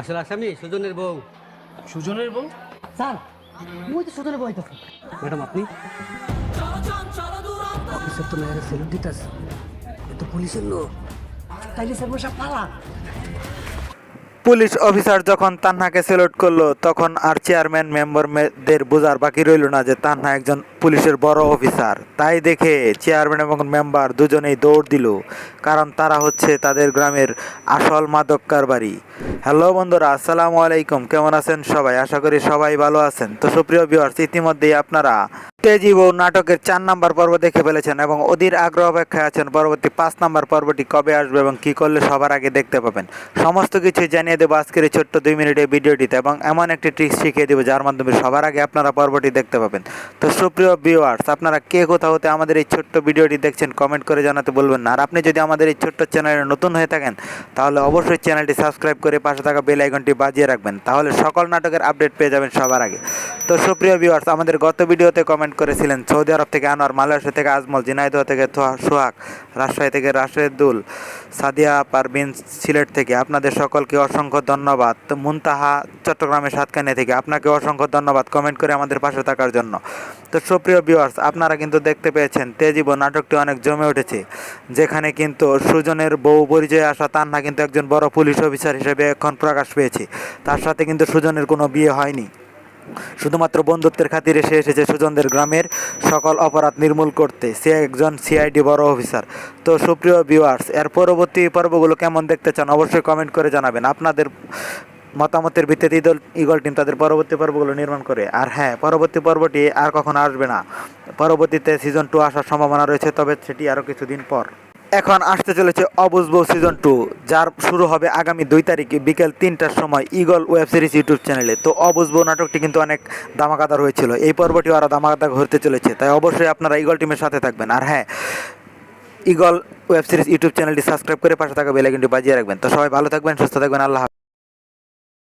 আসলে আসামি সুজনের বউ। সুজনের বউ? স্যার ওই তো সুজনের সুতলে বইতেছে ম্যাডাম আপনি? অফিসার তো মেয়েরা সেলুট দিতেছে। এ তো পুলিশের লোক। তাইলে স্যার বসে পালা। পুলিশ অফিসার যখন তান্নাকে সেলুট করল, তখন আর চেয়ারম্যান মেম্বারদের বোঝার বাকি রইল না যে তান্না একজন পুলিশের বড় অফিসার। তাই দেখে চেয়ারম্যান এবং মেম্বার দুজনেই দৌড় দিল, কারণ তারা হচ্ছে তাদের গ্রামের আসল মাদক কারবারি। হ্যালো বন্ধুরা, আসসালামু আলাইকুম। কেমন আছেন সবাই? আশা করি সবাই ভালো আছেন। তো সুপ্রিয় ভিউয়ার্স ইতিমধ্যেই আপনারা তেজি বউ নাটকের চার নাম্বার পর্ব দেখে ফেলেছেন এবং অধীর আগ্রহ অপেক্ষায় আছেন পরবর্তী পাঁচ নাম্বার পর্বটি কবে আসবে এবং কি করলে সবার আগে দেখতে পাবেন। সমস্ত কিছু জানিয়ে দেবো আজকের এই ছোট্ট দুই মিনিটের ভিডিওটিতে এবং এমন একটি ট্রিক্স শিখিয়ে দেবো যার মাধ্যমে সবার আগে আপনারা পর্বটি দেখতে পাবেন। তো সুপ্রিয় ভিউয়ার্স আপনারা কে কোথাও হতে আমাদের এই ছোট্ট ভিডিওটি দেখছেন কমেন্ট করে জানাতে বলবেন না। আর আপনি যদি আমাদের এই ছোট্ট চ্যানেলে নতুন হয়ে থাকেন, তাহলে অবশ্যই চ্যানেলটি সাবস্ক্রাইব করে পাশে থাকা বেল আইকনটি বাজিয়ে রাখবেন। তাহলে সকল নাটকের আপডেট পেয়ে যাবেন সবার আগে। তো সুপ্রিয় ভিউয়ার্স আমাদের গত ভিডিওতে কমেন্ট করেছিলেন সৌদি আরব থেকে আনোয়ার, মালয়েশিয়া থেকে আজমল, ঝিনাইদহ থেকে সোহাগ, রাজশাহী থেকে রাশেদুল, সাদিয়া পারবিন সিলেট থেকে আপনাদের সকলকে অসংখ্য ধন্যবাদ। মুনতাহা চট্টগ্রামের সাতকানিয়া থেকে আপনাকে অসংখ্য ধন্যবাদ কমেন্ট করে আমাদের পাশে থাকার জন্য। তো সুপ্রিয় ভিউয়ার্স আপনারা কিন্তু দেখতে পেয়েছেন তেজীব নাটকটি অনেক জমে উঠেছে, যেখানে কিন্তু সুজনের বউ পরিচয়ে আসা তান্না কিন্তু একজন বড় পুলিশ অফিসার হিসেবে এখন প্রকাশ পেয়েছে। তার সাথে কিন্তু সুজনের কোনো বিয়ে হয়নি। শুধুমাত্র বন্ধুত্বের খাতিরে সে এসেছে সুজনদের গ্রামের সকল অপরাধ নির্মূল করতে। সে একজন সিআইডি বড় অফিসার। তো সুপ্রিয় ভিউয়ার্স এর পরবর্তী পর্বগুলো কেমন দেখতে চান অবশ্যই কমেন্ট করে জানাবেন। আপনাদের মতামতের ভিত্তিতে ইদল ইগল টিম তাদের পরবর্তী পর্বগুলো নির্মাণ করে। আর হ্যাঁ পরবর্তী পর্বটি আর কখনো আসবে না। পরবর্তীতে সিজন টু আসার সম্ভাবনা রয়েছে, তবে সেটি আরও কিছুদিন পর। এখন আসতে চলেছে অবুঝবো সিজন টু যার শুরু হবে আগামী দুই তারিখে বিকেল তিনটার সময় ইগল ওয়েব সিরিজ ইউটিউব চ্যানেলে। তো অবুজবো নাটকটি কিন্তু অনেক দামাকাদার হয়েছিল। এই পর্বটি আরও দামাকাদার ঘুরতে চলেছে। তাই অবশ্যই আপনারা ইগল টিমের সাথে থাকবেন। আর হ্যাঁ ইগল ওয়েব সিরিজ ইউটিউব চ্যানেলটি সাবস্ক্রাইব করে পাশে থাকা বেলাইকনটি বাজিয়ে রাখবেন। তো সবাই ভালো থাকবেন, সুস্থ থাকবেন, আল্লাহ।